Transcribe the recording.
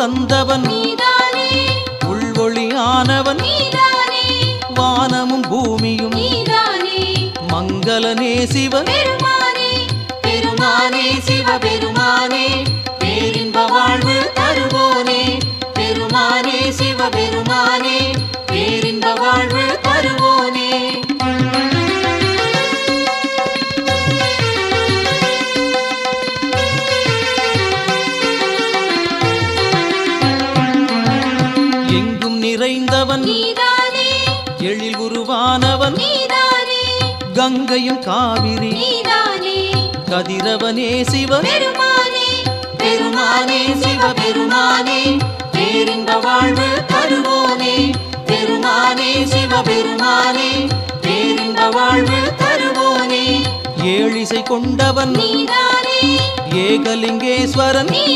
தந்தவன். உள்வொளியானவன். வானமும் பூமியும். நீதானே. மங்களனே சிவன். பெருமானே. பெருமானே. நிறைந்தவன். எழில் உருவானவன். கங்கையும் காவிரி. கதிரவனே சிவன். பெருமானே. பெருமானே சிவபெருமானே பேரின்ப வாழ்வு தருவோனே. பெருமானே சிவபெருமானே பேரின்ப வாழ்வு தருவோனே. ஏழிசை கொண்டவன். ஏகலிங்கேஸ்வரன்.